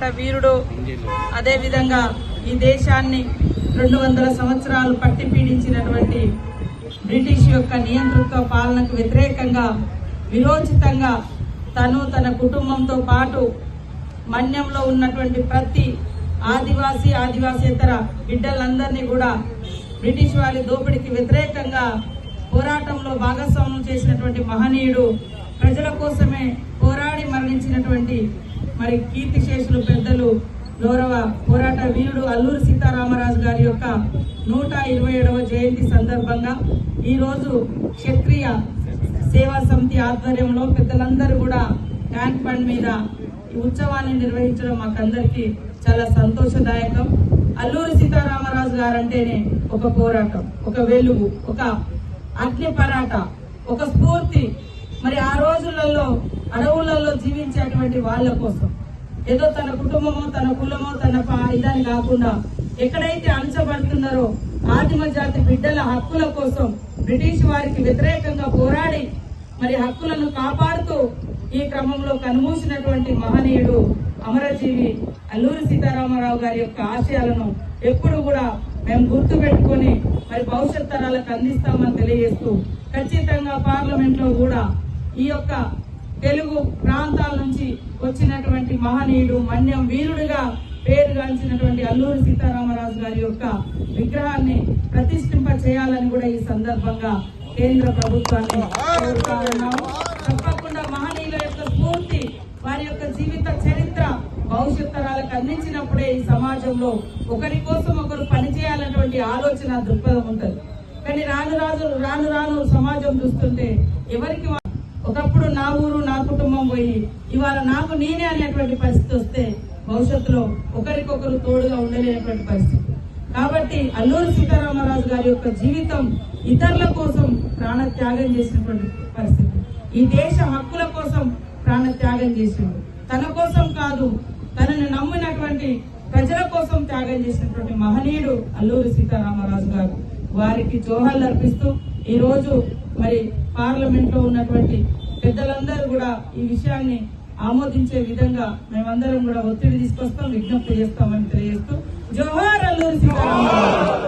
పోరాట వీరుడు. అదే విధంగా ఈ దేశాన్ని రెండు వందల సంవత్సరాలు పట్టి పీడించినటువంటి బ్రిటిష్ యొక్క నియంతృత్వ పాలనకు వ్యతిరేకంగా విరోచితంగా తను తన కుటుంబంతో పాటు మన్యంలో ఉన్నటువంటి ప్రతి ఆదివాసీ ఆదివాసేతర బిడ్డలందరినీ కూడా బ్రిటిష్ వారి దోపిడీకి వ్యతిరేకంగా పోరాటంలో భాగస్వామ్యం చేసినటువంటి మహనీయుడు ప్రజల కోసమే పోరాడి మరణించినటువంటి మరి కీర్తిశేషులు పెద్దలు గౌరవ పోరాట వీరుడు అల్లూరి సీతారామరాజు గారి యొక్క నూట ఇరవై ఏడవ జయంతి సందర్భంగా ఈరోజు క్షత్రియ సేవా సమితి ఆధ్వర్యంలో పెద్దలందరూ కూడా ట్యాంక్ బండ్ మీద ఉత్సవాన్ని నిర్వహించడం మాకందరికీ చాలా సంతోషదాయకం. అల్లూరి సీతారామరాజు గారంటేనే ఒక పోరాటం ఒక వెలుగు ఒక అగ్ని పరాట ఒక స్ఫూర్తి. మరి ఆ రోజులలో అడవులలో జీవించేటువంటి వాళ్ళ కోసం. ఏదో తన కుటుంబమో తన కులమో తన పా- ఇదని కాకుండా ఎక్కడైతే అణచబడుతున్నారో ఆదిమ జాతి బిడ్డల హక్కుల కోసం బ్రిటిష్ వారికి వ్యతిరేకంగా పోరాడి మరి హక్కులను కాపాడుతూ ఈ క్రమంలో కనుమూసినటువంటి మహనీయుడు అమరజీవి అల్లూరి సీతారామరావు గారి యొక్క ఆశయాలను ఎప్పుడు కూడా మేము గుర్తు పెట్టుకొని మరి భవిష్యత్ తరాలకు అందిస్తామని తెలియజేస్తూ ఖచ్చితంగా పార్లమెంట్లో కూడా ఈ యొక్క తెలుగు ప్రాంతాల నుంచి వచ్చినటువంటి మహనీయుడు మన్యం వీరుడుగా పేరుగాంచినటువంటి అల్లూరి సీతారామరాజు గారి యొక్క విగ్రహాన్ని ప్రతిష్ఠింప చేయాలని కూడా ఈ సందర్భంగా కేంద్ర ప్రభుత్వాన్ని తప్పకుండా మహనీయుల యొక్క స్ఫూర్తి వారి యొక్క జీవిత చరిత్ర భవిష్యత్ తరాలకు అందించినప్పుడే ఈ సమాజంలో ఒకరి కోసం ఒకరు పనిచేయాలన్నటువంటి ఆలోచన దృక్పథం ఉంటుంది. కానీ రాను రాజు రాను రాను సమాజం చూస్తుంటే ఎవరికి ఒకప్పుడు నా ఊరు నా కుటుంబం పోయి ఇవాళ నాకు నేనే అనేటువంటి పరిస్థితి వస్తే భవిష్యత్తులో ఒకరికొకరు తోడుగా ఉండలేనటువంటి పరిస్థితి. కాబట్టి అల్లూరి సీతారామరాజు గారి యొక్క జీవితం ఇతరుల కోసం ప్రాణ త్యాగం చేసినటువంటి పరిస్థితి. ఈ దేశ హక్కుల కోసం ప్రాణ త్యాగం చేసిండు. తన కోసం కాదు తనని నమ్మినటువంటి ప్రజల కోసం త్యాగం చేసినటువంటి మహనీయుడు అల్లూరి సీతారామరాజు గారు. వారికి జోహార్లు అర్పిస్తూ ఈ రోజు మరి పార్లమెంట్లో ఉన్నటువంటి పెద్దలందరూ కూడా ఈ విషయాన్ని ఆమోదించే విధంగా మేమందరం కూడా ఒత్తిడి తీసుకొస్తాం విజ్ఞప్తి చేస్తామని తెలియజేస్తూ జవహర్ అల్లూరి జోహార్ అల్లూరి సీతారామరాజు